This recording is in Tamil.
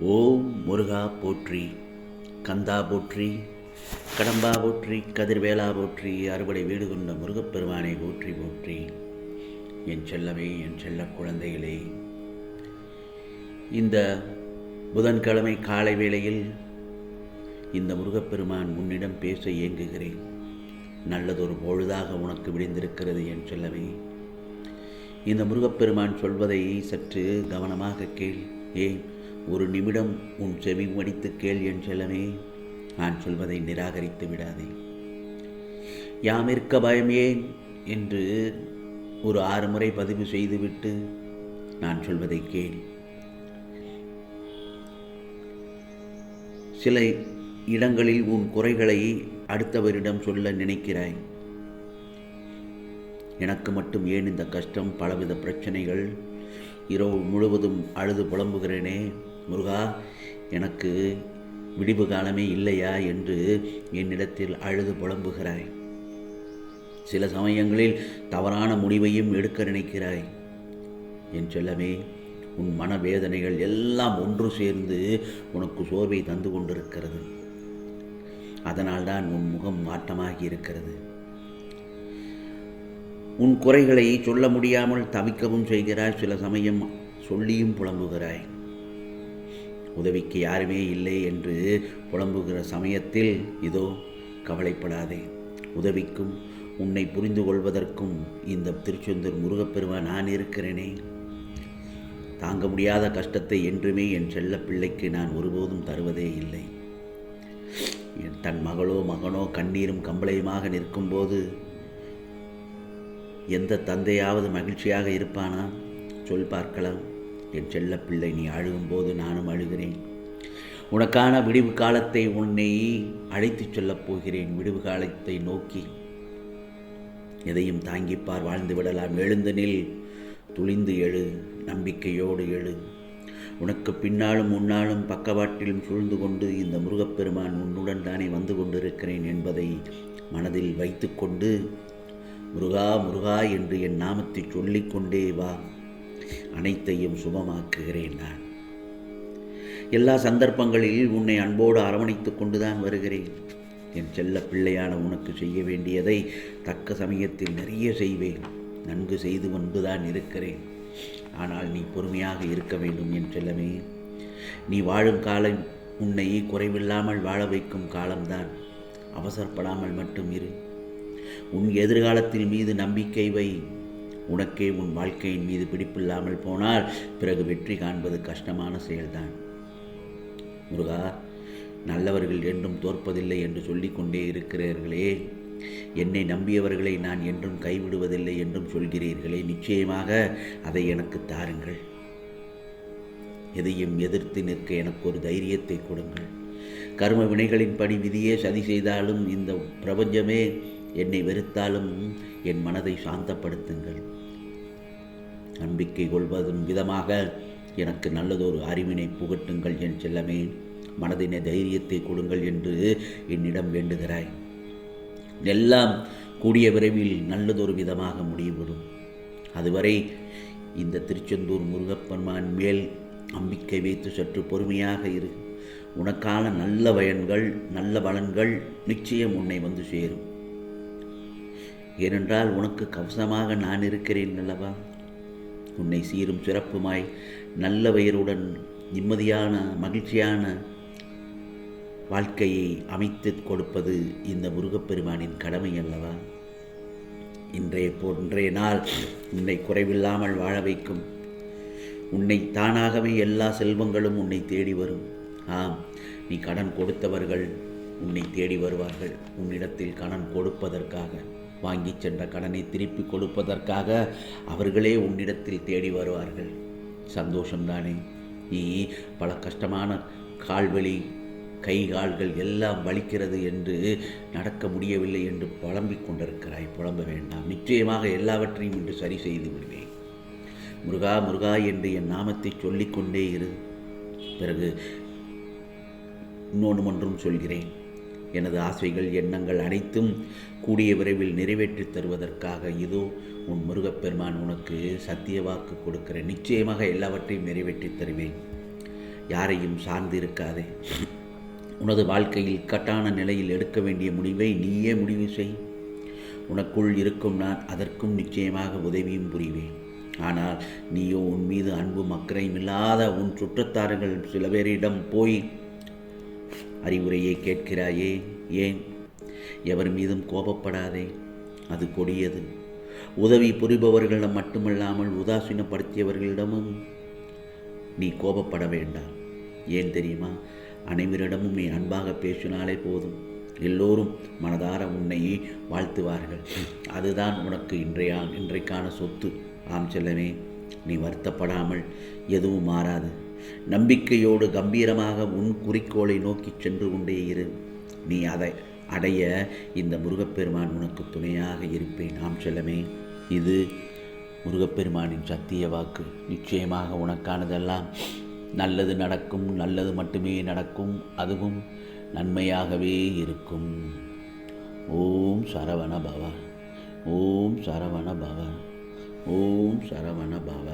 ஓம் முருகா போற்றி கந்தா போற்றி கடம்பா போற்றி கதிர்வேலா போற்றி அறுபடை வீடு கொண்ட முருகப்பெருமானை போற்றி போற்றி. என் செல்லமே என் செல்ல குழந்தைகளே இந்த புதன்கிழமை காலை வேளையில் இந்த முருகப்பெருமான் உன்னிடம் பேச இயங்குகிறேன். நல்லதொரு பொழுதாக உனக்கு விடிந்திருக்கிறது என் செல்லவே இந்த முருகப்பெருமான் சொல்வதை சற்று கவனமாக கேள். ஏன்? ஒரு நிமிடம் உன் செவி மடித்து கேள் என் செல்லமே நான் சொல்வதை நிராகரித்து விடாதே. யாம் இருக்க பயம் ஏன்? என்று ஒரு ஆறு முறை பதிவு செய்துவிட்டு நான் சொல்வதை கேள். சில இடங்களில் உன் குறைகளை அடுத்தவரிடம் சொல்ல நினைக்கிறாய். எனக்கு மட்டும் ஏன் இந்த கஷ்டம்? பலவித பிரச்சனைகள். இரவு முழுவதும் அழுது புலம்புகிறேனே. முருகா எனக்கு விடிவு காலமே இல்லையா என்று என்னிடத்தில் அழுது புலம்புகிறாய். சில சமயங்களில் தவறான முடிவையும் எடுக்க நினைக்கிறாய். என் செல்லமே உன் மனவேதனைகள் எல்லாம் ஒன்று சேர்ந்து உனக்கு சோர்வை தந்து கொண்டிருக்கிறது. அதனால்தான் உன் முகம் மாற்றமாகி இருக்கிறது. உன் குறைகளை சொல்ல முடியாமல் தவிக்கவும் செய்கிறாய். சில சமயம் சொல்லியும் புலம்புகிறாய். உதவிக்கு யாருமே இல்லை என்று புலம்புகிற சமயத்தில் இதோ கவலைப்படாதே. உதவிக்கும் உன்னை புரிந்து கொள்வதற்கும் இந்த திருச்செந்தூர் முருகப்பெருமா நான் இருக்கிறேனே. தாங்க முடியாத கஷ்டத்தை என்றுமே என் செல்ல பிள்ளைக்கு நான் ஒருபோதும் தருவதே இல்லை. என் தன் மகளோ மகனோ கண்ணீரும் கம்பளையுமாக நிற்கும்போது எந்த தந்தையாவது மகிழ்ச்சியாக இருப்பானா? சொல் பார்க்கலாம். என் செல்ல பிள்ளை நீ அழுகும்போது நானும் அழுகிறேன். உனக்கான விடிவு காலத்தை உன்னை அழைத்துச் சொல்லப் போகிறேன். விடிவு காலத்தை நோக்கி எதையும் தாங்கிப்பார். வாழ்ந்து விடலாம். எழுந்து நில். துளிந்து எழு. நம்பிக்கையோடு எழு. உனக்கு பின்னாலும் முன்னாலும் பக்கவாட்டிலும் சூழ்ந்து கொண்டு இந்த முருகப்பெருமான் உன்னுடன் தானே வந்து கொண்டிருக்கிறேன் என்பதை மனதில் வைத்துக்கொண்டு முருகா முருகா என்று என் நாமத்தை சொல்லிக்கொண்டே வா. அனைத்தையும் சுபமாக்குகிறேன் நான். எல்லா சந்தர்ப்பங்களில் உன்னை அன்போடு அரவணைத்து கொண்டுதான் வருகிறேன். என் செல்ல பிள்ளையான உனக்கு செய்ய வேண்டியதை தக்க சமயத்தில் நிறைய செய்வேன். நன்கு செய்து கொண்டுதான் இருக்கிறேன். ஆனால் நீ பொறுமையாக இருக்க வேண்டும் என் செல்லமே. நீ வாழும் காலம் உன்னை குறைவில்லாமல் வாழ வைக்கும் காலம்தான். அவசரப்படாமல் மட்டும் இரு. உன் எதிர்காலத்தில் மீது நம்பிக்கை வை. உனக்கே உன் வாழ்க்கையின் மீது பிடிப்பில்லாமல் போனால் பிறகு வெற்றி காண்பது கஷ்டமான செயல்தான். முருகா நல்லவர்கள் என்றும் தோற்பதில்லை என்று சொல்லிக்கொண்டே இருக்கிறீர்களே. என்னை நம்பியவர்களை நான் என்றும் கைவிடுவதில்லை என்றும் சொல்கிறீர்களே. நிச்சயமாக அதை எனக்கு தாருங்கள். எதையும் எதிர்த்து நிற்க எனக்கு ஒரு தைரியத்தை கொடுங்கள். கர்ம வினைகளின் படி விதியே சதி செய்தாலும் இந்த பிரபஞ்சமே என்னை வெறுத்தாலும் என் மனதை சாந்தப்படுத்துங்கள். நம்பிக்கை கொள்வதும் விதமாக எனக்கு நல்லதொரு அறிவினை புகட்டுங்கள் என் செல்லமே. மனதினை தைரியத்தை கொடுங்கள் என்று என்னிடம் வேண்டுகிறாய். எல்லாம் கூடிய விரைவில் நல்லதொரு விதமாக முடிவுறும் அதுவரை இந்த திருச்செந்தூர் முருகப்பெருமான் மேல் நம்பிக்கை வைத்து சற்று பொறுமையாக இரு. உனக்கான நல்ல பயன்கள் நல்ல பலன்கள் நிச்சயம் உன்னை வந்து சேரும். ஏனென்றால் உனக்கு கவசமாக நான் இருக்கிறேன் அல்லவா? உன்னை சீரும் சிறப்புமாய் நல்ல வயருடன் நிம்மதியான மகிழ்ச்சியான வாழ்க்கையை அமைத்து கொடுப்பது இந்த முருகப்பெருமானின் கடமை அல்லவா? இன்றைய போன்றைய நாள் உன்னை குறைவில்லாமல் வாழ வைக்கும். உன்னை தானாகவே எல்லா செல்வங்களும் உன்னை தேடி வரும். ஆம் நீ கடன் கொடுத்தவர்கள் உன்னை தேடி வருவார்கள். உன்னிடத்தில் கடன் கொடுப்பதற்காக. வாங்கி சென்ற கடனை திருப்பி கொடுப்பதற்காக அவர்களே உன்னிடத்தில் தேடி வருவார்கள். சந்தோஷம்தானே. நீ பல கஷ்டமான கால்வழி கை கால்கள் எல்லாம் வலிக்கிறது என்று நடக்க முடியவில்லை என்று புலம்பிக் கொண்டிருக்கிறாய். புலம்ப வேண்டாம். நிச்சயமாக எல்லாவற்றையும் இன்று சரி செய்து விடுவேன். முருகா முருகா என்று என் நாமத்தை சொல்லிக்கொண்டே இரு. பிறகு இன்னொன்று ஒன்றும் சொல்கிறேன். எனது ஆசைகள் எண்ணங்கள் அனைத்தும் கூடிய விரைவில் நிறைவேற்றி தருவதற்காக இதோ உன் முருகப்பெருமான் உனக்கு சத்திய வாக்கு கொடுக்கிறேன் நிச்சயமாக எல்லாவற்றையும் நிறைவேற்றி தருவேன். யாரையும் சார்ந்து இருக்காதே உனது வாழ்க்கையில் இக்கட்டான நிலையில் எடுக்க வேண்டிய முடிவை நீயே முடிவு செய். உனக்குள் இருக்கும் நான் அதற்கும் நிச்சயமாக உதவியும் புரிவேன். ஆனால் நீயோ உன் மீது அன்பும் அக்கறையும் இல்லாத உன் சுற்றத்தார்கள் சில பேரிடம் போய் அறிவுரையை கேட்கிறாயே? ஏன்? எவர் மீதும் கோபப்படாதே. அது கொடியது. உதவி புரிபவர்களிடம் மட்டுமல்லாமல் உதாசீனப்படுத்தியவர்களிடமும் நீ கோபப்பட வேண்டாம். ஏன் தெரியுமா? அனைவரிடமும் நீ அன்பாக பேசினாலே போதும். எல்லோரும் மனதார உன்னையே வாழ்த்துவார்கள். அதுதான் உனக்கு இன்றைய இன்றைக்கான சொத்து. ஆம் செல்லவே நீ வருத்தப்படாமல் எதுவும் மாறாது. நம்பிக்கையோடு கம்பீரமாக உன் குறிக்கோளை நோக்கி சென்று கொண்டே இரு. நீ அதை அடைய இந்த முருகப்பெருமான் உனக்கு துணையாக இருப்பேன். நாம் செல்லமே இது முருகப்பெருமானின் சத்திய வாக்கு. நிச்சயமாக உனக்கானதெல்லாம் நல்லது நடக்கும் நல்லது மட்டுமே நடக்கும் அதுவும் நன்மையாகவே இருக்கும். ஓம் சரவண பவ. ஓம் சரவண பவ. ஓம் சரவண பவ.